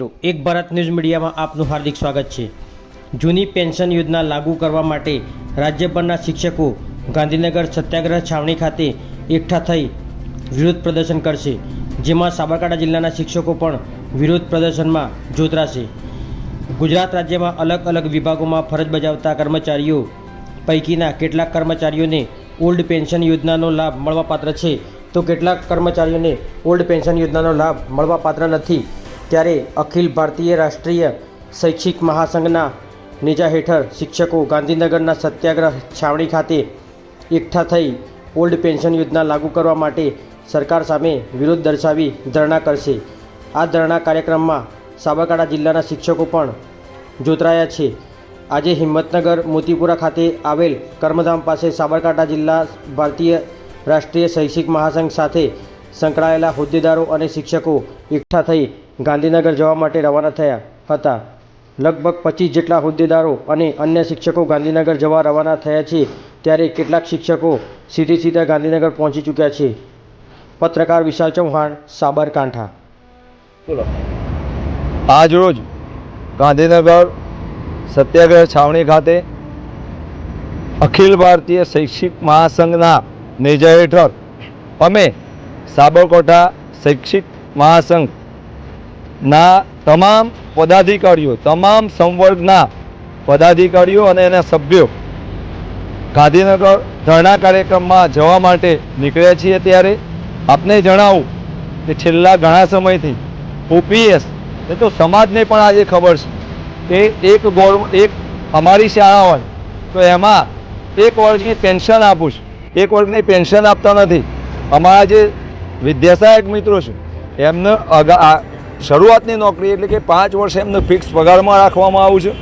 એક ભારત ન્યૂઝ મીડિયામાં આપનું હાર્દિક સ્વાગત છે. જૂની પેન્શન યોજના લાગુ કરવા માટે રાજ્યભરના શિક્ષકો ગાંધીનગર સત્યાગ્રહ છાવણી ખાતે એકઠા થઈ વિરોધ પ્રદર્શન કરશે, જેમાં સાબરકાંઠા જિલ્લાના શિક્ષકો પણ વિરોધ પ્રદર્શનમાં જોતરાશે. ગુજરાત રાજ્યમાં અલગ અલગ વિભાગોમાં ફરજ બજાવતા કર્મચારીઓ પૈકીના કેટલાક કર્મચારીઓને ઓલ્ડ પેન્શન યોજનાનો લાભ મળવાપાત્ર છે. તો કેટલાક કર્મચારીઓને ઓલ્ડ પેન્શન યોજનાનો લાભ મળવાપાત્ર નથી. ત્યારે અખિલ ભારતીય રાષ્ટ્રીય શૈક્ષિક મહાસંઘના નેજા હેઠળ શિક્ષકો ગાંધીનગરના સત્યાગ્રહ છાવણી ખાતે એકઠા થઈ ઓલ્ડ પેન્શન યોજના લાગુ કરવા માટે સરકાર સામે વિરોધ દર્શાવી ધરણા કરશે. આ ધરણા કાર્યક્રમમાં સાબરકાંઠા જિલ્લાના શિક્ષકો પણ જોતરાયા છે. આજે હિંમતનગર મોતીપુરા ખાતે આવેલ કર્મધામ પાસે સાબરકાંઠા જિલ્લા ભારતીય રાષ્ટ્રીય શૈક્ષિક મહાસંઘ સાથે સંકળાયેલા હોદ્દેદારો અને શિક્ષકો એકઠા થઈ ગાંધીનગર જવા માટે રવાના થયા હતા. લગભગ પચીસ જેટલા હોદ્દેદારો અને અન્ય શિક્ષકો ગાંધીનગર જવા રવાના થયા છે, ત્યારે કેટલાક શિક્ષકો સીધી સીધા ગાંધીનગર પહોંચી ચૂક્યા છે. પત્રકાર વિશાલ ચૌહાણ, સાબરકાંઠા. બોલો. આજ રોજ ગાંધીનગર સત્યાગ્રહ છાવણી ખાતે અખિલ ભારતીય શૈક્ષિક મહાસંઘના નેજા હેઠળ અમે સાબરકાંઠા શૈક્ષિક મહાસંઘના તમામ પદાધિકારીઓ, તમામ સંવર્ગના પદાધિકારીઓ અને એના સભ્યો ગાંધીનગર ધરણા કાર્યક્રમમાં જવા માટે નીકળ્યા છીએ ત્યારે આપને જણાવું કે છેલ્લા ઘણા સમયથી ઓપીએસ, એ તો સમાજને પણ આજે ખબર છે કે એક ગોળ, એક અમારી શાળા હોય તો એમાં એક વર્ગની પેન્શન આપું છું. એક વર્ગની પેન્શન આપતા નથી. અમારા જે વિદ્યાસહાયક મિત્રો છે. એમને અગા શરૂઆતની નોકરી એટલે કે પાંચ વર્ષ એમને ફિક્સ પગારમાં રાખવામાં આવ્યું છે.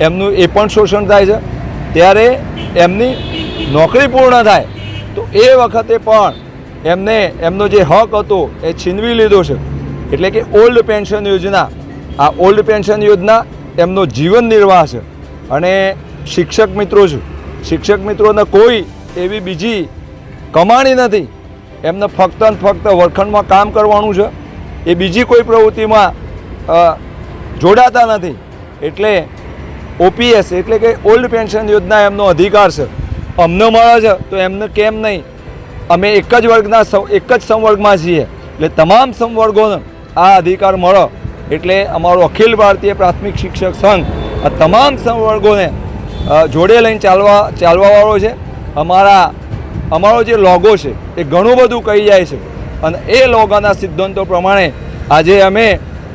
એમનું એ પણ શોષણ થાય છે. ત્યારે એમની નોકરી પૂર્ણ થાય તો એ વખતે પણ એમને એમનો જે હક હતો એ છીનવી લીધો છે. એટલે કે ઓલ્ડ પેન્શન યોજના આ ઓલ્ડ પેન્શન યોજના એમનો જીવન નિર્વાહ છે. અને શિક્ષક મિત્રો છે. શિક્ષક મિત્રોને કોઈ એવી બીજી કમાણી નથી. એમને ફક્ત ને ફક્ત વર્ગખંડમાં કામ કરવાનું છે. એ બીજી કોઈ પ્રવૃત્તિમાં જોડાતા નથી. એટલે ઓપીએસ, એટલે કે ઓલ્ડ પેન્શન યોજના એમનો અધિકાર છે. અમને મળે છે તો એમને કેમ નહીં? અમે એક જ વર્ગના એક જ સંવર્ગમાં છીએ. એટલે તમામ સંવર્ગોને આ અધિકાર મળે. એટલે અમારો અખિલ ભારતીય પ્રાથમિક શિક્ષક સંઘ આ તમામ સંવર્ગોને જોડે લઈને ચાલવા, ચાલવાવાળો છે. અમારા અમારો જે લોગો છે, એ ઘણું બધું કહી જાય છે. અને એ લોગોના સિદ્ધાંતો પ્રમાણે આજે અમે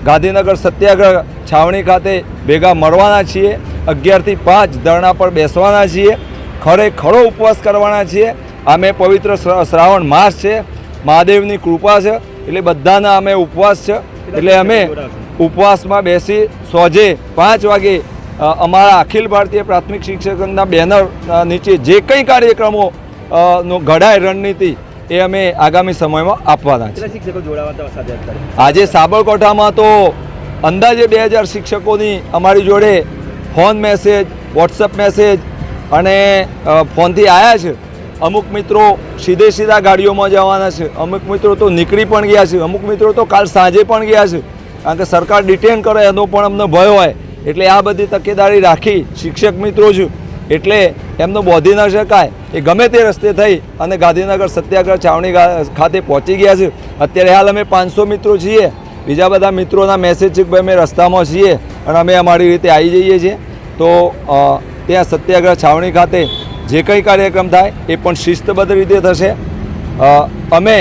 ગાંધીનગર સત્યાગ્રહ છાવણી ખાતે ભેગા મળવાના છીએ. અગિયારથી પાંચ ધરણા પર બેસવાના છીએ. ખરે ખરો ઉપવાસ કરવાના છીએ. અમે પવિત્ર શ્રાવણ માસ છે. મહાદેવની કૃપા છે. એટલે બધાના અમે ઉપવાસ છે. એટલે અમે ઉપવાસમાં બેસી સોજે પાંચ વાગે અમારા અખિલ ભારતીય પ્રાથમિક શિક્ષક બેનર નીચે જે કંઈ કાર્યક્રમો નો ઘડાય રણનીતિ એ અમે આગામી સમયમાં આપવાના છે આજે સાબરકાંઠામાં તો અંદાજે બે હજાર શિક્ષકોની અમારી જોડે ફોન મેસેજ વોટ્સઅપ મેસેજ અને ફોનથી આવ્યા છે. અમુક મિત્રો સીધે સીધા ગાડીઓમાં જવાના છે. અમુક મિત્રો તો નીકળી પણ ગયા છે. અમુક મિત્રો તો કાલ સાંજે પણ ગયા છે. કારણ કે સરકાર ડિટેન કરે એનો પણ અમને ભય હોય. એટલે આ બધી તકેદારી રાખી શિક્ષક મિત્રો છું એટલે એમનો બોધી ન શકાય. એ ગમે તે રસ્તે થઈ અને ગાંધીનગર સત્યાગ્રહ છાવણી ખાતે પહોંચી ગયા છે. અત્યારે હાલ અમે પાંચસો મિત્રો છીએ. બીજા બધા મિત્રોના મેસેજ છે કે ભાઈ અમે રસ્તામાં છીએ અને અમે અમારી રીતે આવી જઈએ છીએ. તો ત્યાં સત્યાગ્રહ છાવણી ખાતે જે કંઈ કાર્યક્રમ થાય એ પણ શિસ્તબદ્ધ રીતે થશે. અમે